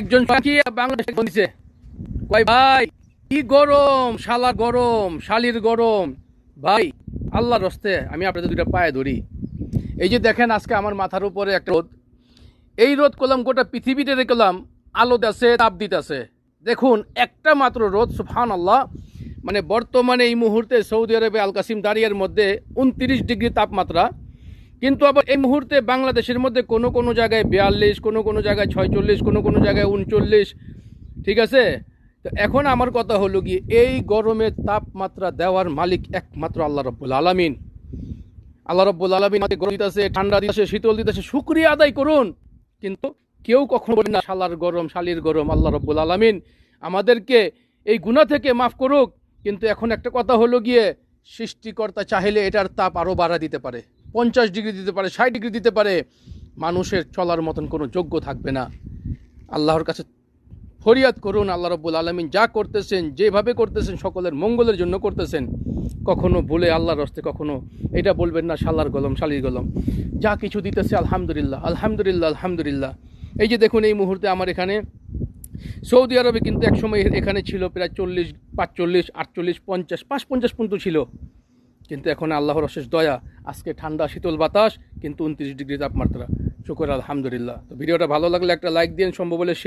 একজন বাংলাদেশে ফোন কয়, ভাই, কি গরম, শালা গরম, শালির গরম। ভাই, আল্লাহর রস্তে আমি আপনাদের দুইটা পায়ে ধরি। এই যে দেখেন আজকে আমার মাথার উপরে একটা রোদ। এই রোদ করলাম গোটা পৃথিবীতে দেখলাম, আলো আছে তাপ দিতেছে। দেখুন, একটা মাত্র রোদ সুফান আল্লাহ মানে বর্তমানে এই মুহূর্তে সৌদি আরবে আল কাসিম মধ্যে উনত্রিশ ডিগ্রি তাপমাত্রা। কিন্তু আবার এই মুহূর্তে বাংলাদেশের মধ্যে কোনো কোনো জায়গায় বিয়াল্লিশ, কোনো কোনো জায়গায় ছয়চল্লিশ, কোনো কোনো জায়গায় উনচল্লিশ, ঠিক আছে? তো এখন আমার কথা হলো কি এই গরমের তাপমাত্রা দেওয়ার মালিক একমাত্র আল্লাহ রব্বুল আলমিন। আল্লাহ রব্বুল আলমিন গরম দিতেছে, ঠান্ডা দিতেছে, শীতল দিতেছে, শুক্রিয়া আদায় করুন। কিন্তু কেউ কখনো বলে না, শালার গরম, শালির গরম, আল্লাহ রব্বুল আলমিন আমাদেরকে এই গুণা থেকে মাফ করুক। কিন্তু এখন একটা কথা হলো গিয়ে, সৃষ্টিকর্তা চাইলে এটার তাপ আরও বাড়া দিতে পারে। পঞ্চাশ ডিগ্রি দিতে পারে, ষাট ডিগ্রি দিতে পারে, মানুষের চলার মতন কোনো যোগ্য থাকবে না। আল্লাহর কাছে ফরিয়াদ করুন, আল্লাহ রব্বুল আলমিন যা করতেছেন, যেভাবে করতেছেন, সকলের মঙ্গলের জন্য করতেছেন। কখনো ভুলে আল্লাহর রস্তে কখনো এটা বলবেন না সাল্লার গলম, শালির গলম। যা কিছু দিতেছে, আলহামদুলিল্লাহ আলহামদুলিল্লাহ আলহামদুলিল্লাহ। এই যে দেখুন, এই মুহূর্তে আমার এখানে সৌদি আরবে কিন্তু একসময় এখানে ছিল প্রায় চল্লিশ, পাঁচচল্লিশ, আটচল্লিশ, পঞ্চাশ পাঁচ পঞ্চাশ পর্যন্ত ছিল। কিন্তু এখন আল্লাহর অশেষ দয়া, আজকে ঠান্ডা, শীতল বাতাস, কিন্তু উনত্রিশ ডিগ্রি তাপমাত্রা। শুকর, আলহামদুলিল্লাহ। তো ভিডিওটা ভালো লাগলে একটা লাইক দিন, সম্ভব হলে শেয়ার